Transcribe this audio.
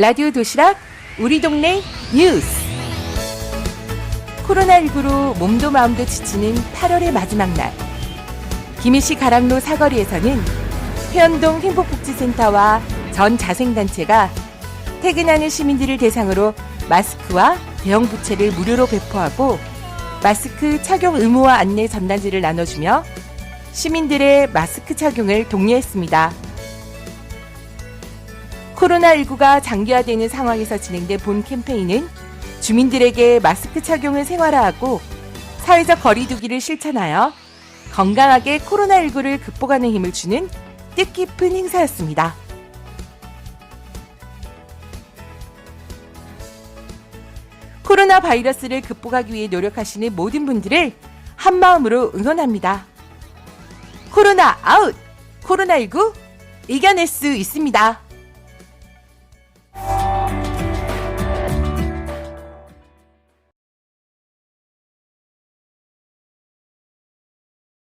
라디오 도시락 우리 동네 뉴스 코로나19로 몸도 마음도 지치는 8월의 마지막 날 김해시 가락로 사거리에서는 회원동 행복복지센터와 전 자생단체가 퇴근하는 시민들을 대상으로 마스크와 대형 부채를 무료로 배포하고 마스크 착용 의무화 안내 전단지를 나눠주며 시민들의 마스크 착용을 독려했습니다. 코로나19가 장기화되는 상황에서 진행된 본 캠페인은 주민들에게 마스크 착용을 생활화하고 사회적 거리두기를 실천하여 건강하게 코로나19를 극복하는 힘을 주는 뜻깊은 행사였습니다. 코로나 바이러스를 극복하기 위해 노력하시는 모든 분들을 한마음으로 응원합니다. 코로나 아웃! 코로나19 이겨낼 수 있습니다.